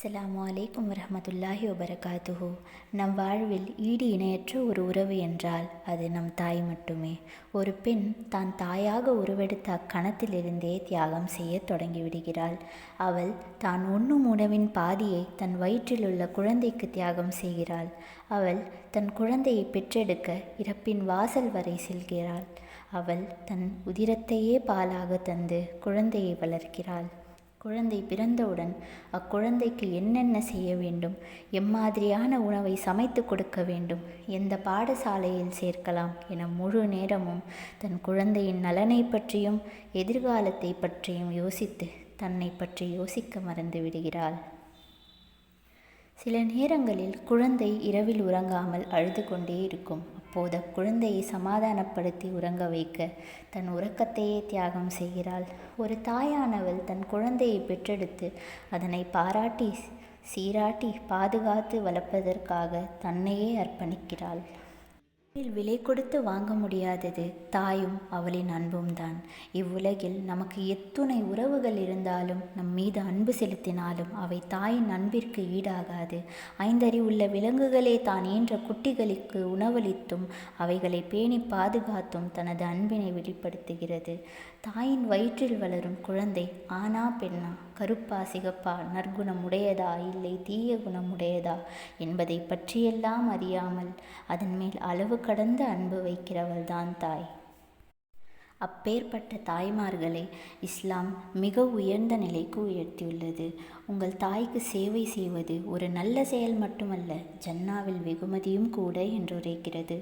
அஸ்ஸலாமு அலைக்கும் வரமத்துல்லாஹி வபரகாத்துஹு. நம் வாழ்வில் ஈடு இணையற்ற ஒரு உறவு என்றால் அது நம் தாய் மட்டுமே. ஒரு பெண் தான் தாயாக உருவெடுத்த அக்கணத்திலிருந்தே தியாகம் செய்ய தொடங்கிவிடுகிறாள். அவள் தான் உண்ணும் உணவின் பாதியை தன் வயிற்றில் உள்ள குழந்தைக்கு தியாகம் செய்கிறாள். அவள் தன் குழந்தையை பெற்றெடுக்க இறப்பின் வாசல் வரை செல்கிறாள். அவள் தன் உதிரத்தையே பாலாக தந்து குழந்தையை வளர்க்கிறாள். குழந்தை பிறந்தவுடன் அக்குழந்தைக்கு என்னென்ன செய்ய வேண்டும்? எம்மாதிரியான உணவை சமைத்து கொடுக்க வேண்டும். எந்த பாடசாலையில் சேர்க்கலாம் என முழு நேரமும் தன் குழந்தையின் நலனை பற்றியும் எதிர்காலத்தை பற்றியும் யோசித்து தன்னை பற்றி யோசிக்க மறந்து விடுகிறாள். சில நேரங்களில் குழந்தை இரவில் உறங்காமல் அழுது கொண்டே இருக்கும். போத குழந்தையை சமாதானப்படுத்தி உறங்க வைக்க தன் உறக்கத்தையே தியாகம் செய்கிறாள். ஒரு தாயானவள் தன் குழந்தையை பெற்றெடுத்து அதனை பாராட்டி சீராட்டி பாதுகாத்து வளர்ப்பதற்காக தன்னையே அர்ப்பணிக்கிறாள். விலை கொடுத்து வாங்க முடியாதது தாயும் அவளின் அன்பும் தான். இவ்வுலகில் நமக்கு எத்துணை உறவுகள் இருந்தாலும் நம் மீது அன்பு செலுத்தினாலும் அவை தாயின் அன்பிற்கு ஈடாகாது. ஐந்தறிவுள்ள விலங்குகளே தான் ஈன்ற குட்டிகளுக்கு உணவளித்தும் அவைகளை பேணி பாதுகாத்தும் தனது அன்பினை வெளிப்படுத்துகிறது. தாயின் வயிற்றில் வளரும் குழந்தை ஆனா பெண்ணா? கருப்பா சிகப்பா நற்குணம் உடையதா? இல்லை தீய குணமுடையதா என்பதை பற்றியெல்லாம் அறியாமல் அதன் மேல் அளவு கடந்த அன்பு வைக்கிறவள் தான் தாய். அப்பேற்பட்ட தாய்மார்களை இஸ்லாம் மிக உயர்ந்த நிலைக்கு உயர்த்தியுள்ளது. உங்கள் தாய்க்கு சேவை செய்வது ஒரு நல்ல செயல் மட்டுமல்ல ஜன்னாவில் வெகுமதியும் கூட என்றுரைக்கிறது.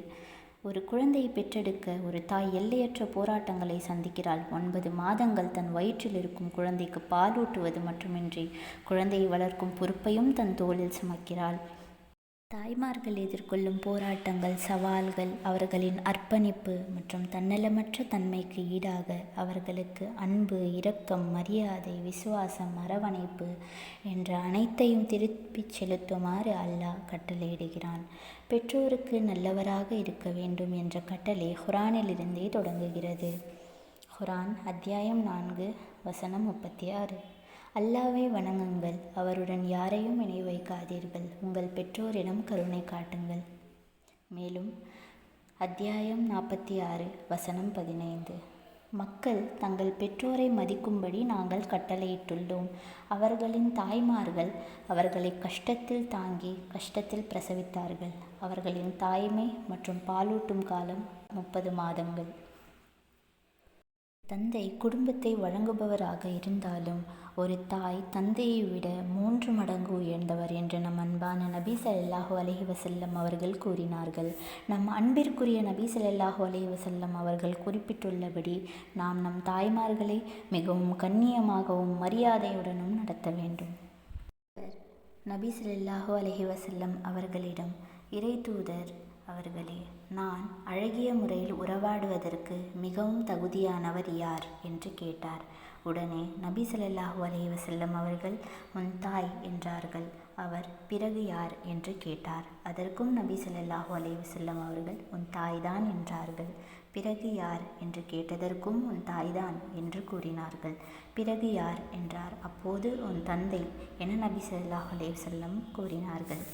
ஒரு குழந்தையை பெற்றெடுக்க ஒரு தாய் எல்லையற்ற போராட்டங்களை சந்திக்கிறாள். ஒன்பது மாதங்கள் தன் வயிற்றில் இருக்கும் குழந்தைக்கு பாலூட்டுவது மட்டுமின்றி குழந்தையை வளர்க்கும் பொறுப்பையும் தன் தோளில் சுமக்கிறாள். தாய்மார்கள் எதிர்கொள்ளும் போராட்டங்கள் சவால்கள் அவர்களின் அர்ப்பணிப்பு மற்றும் தன்னலமற்ற தன்மைக்கு ஈடாக அவர்களுக்கு அன்பு இரக்கம் மரியாதை விசுவாசம் அரவணைப்பு என்ற அனைத்தையும் திருப்பிச் செலுத்துமாறு அல்லாஹ் கட்டளையிடுகிறான். பெற்றோருக்கு நல்லவராக இருக்க வேண்டும் என்ற கட்டளை குரானிலிருந்தே தொடங்குகிறது. குரான் அத்தியாயம் நான்கு வசனம் முப்பத்தி ஆறு. அல்லாவை வணங்குங்கள். அவருடன் யாரையும் இணை வைக்காதீர்கள். உங்கள் பெற்றோரிடம் கருணை காட்டுங்கள். மேலும் அத்தியாயம் நாற்பத்தி ஆறு வசனம் பதினைந்து. மக்கள் தங்கள் பெற்றோரை மதிக்கும்படி நாங்கள் கட்டளையிட்டுள்ளோம். அவர்களின் தாய்மார்கள் அவர்களை கஷ்டத்தில் தாங்கி கஷ்டத்தில் பிரசவித்தார்கள். அவர்களின் தாய்மை மற்றும் பாலூட்டும் காலம் முப்பது மாதங்கள். தந்தை குடும்பத்தை வழங்குபவராக இருந்தாலும் ஒரு தாய் தந்தையை விட மூன்று மடங்கு உயர்ந்தவர் என்று நம் அன்பான நபி சல்லாஹூ அலஹி வசல்லம் அவர்கள் கூறினார்கள். நம் அன்பிற்குரிய நபி சல்லாஹூ அலஹி வசல்லம் அவர்கள் குறிப்பிட்டுள்ளபடி நாம் நம் தாய்மார்களை மிகவும் கண்ணியமாகவும் மரியாதையுடனும் நடத்த வேண்டும். நபி சல்லாஹூ அலஹி வசல்லம் அவர்களிடம் இறை தூதர் அவர்களே நான் அழகிய முறையில் உறவாடுவதற்கு மிகவும் தகுதியானவர் யார்? என்று கேட்டார். உடனே நபி ஸல்லல்லாஹு அலைஹி அவர்கள் உன் தாய் என்றார்கள். அவர் பிறகு யார்? என்று கேட்டார். அதற்கும் நபி ஸல்லல்லாஹு அலைஹி அவர்கள் உன் தாய்தான் என்றார்கள். பிறகு யார்? என்று கேட்டதற்கும் உன் தாய்தான் என்று கூறினார்கள். பிறகு யார்? என்றார். அப்போது உன் தந்தை என நபி ஸல்லல்லாஹு அலைஹி வஸல்லம் கூறினார்கள்.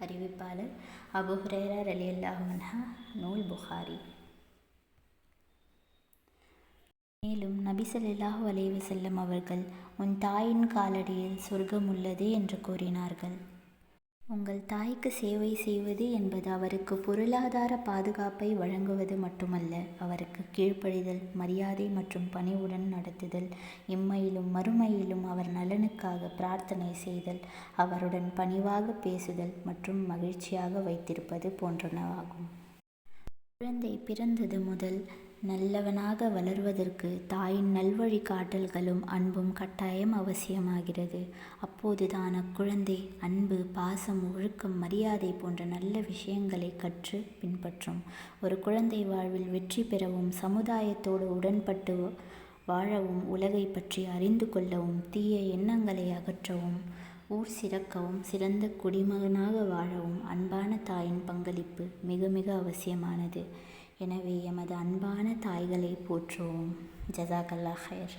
அறிவிப்பாளர் அபு ஹுரேரா அலி அல்லாஹன்ஹா நூல் புகாரி. மேலும் நபி ஸல்லல்லாஹு அலைஹி அவர்கள் உன் தாயின் காலடியில் சொர்க்கம் உள்ளது என்று கூறினார்கள். உங்கள் தாய்க்கு சேவை செய்வது என்பது அவருக்கு பொருளாதார பாதுகாப்பை வழங்குவது மட்டுமல்ல அவருக்கு கீழ்ப்படிதல் மரியாதை மற்றும் பணிவுடன் நடத்துதல் இம்மையிலும் மறுமையிலும் அவர் நலனுக்காக பிரார்த்தனை செய்தல் அவருடன் பணிவாக பேசுதல் மற்றும் மகிழ்ச்சியாக வைத்திருப்பது போன்றனவாகும். குழந்தை பிறந்தது முதல் நல்லவனாக வளர்வதற்கு தாயின் நல்வழி காட்டல்களும் அன்பும் கட்டாயம் அவசியமாகிறது. அப்போதுதான் அக்குழந்தை அன்பு பாசம் ஒழுக்கம் மரியாதை போன்ற நல்ல விஷயங்களை கற்று பின்பற்றும். ஒரு குழந்தை வாழ்வில் வெற்றி பெறவும் சமுதாயத்தோடு உடன்பட்டு வாழவும் உலகை பற்றி அறிந்து கொள்ளவும் தீய எண்ணங்களை அகற்றவும் ஊர் சிறக்கவும் சிறந்த குடிமகனாக வாழவும் அன்பான தாயின் பங்களிப்பு மிக மிக அவசியமானது. எனவே எமது அன்பான தாய்களை போற்றுவோம். ஜசாகல்லா ஹயர்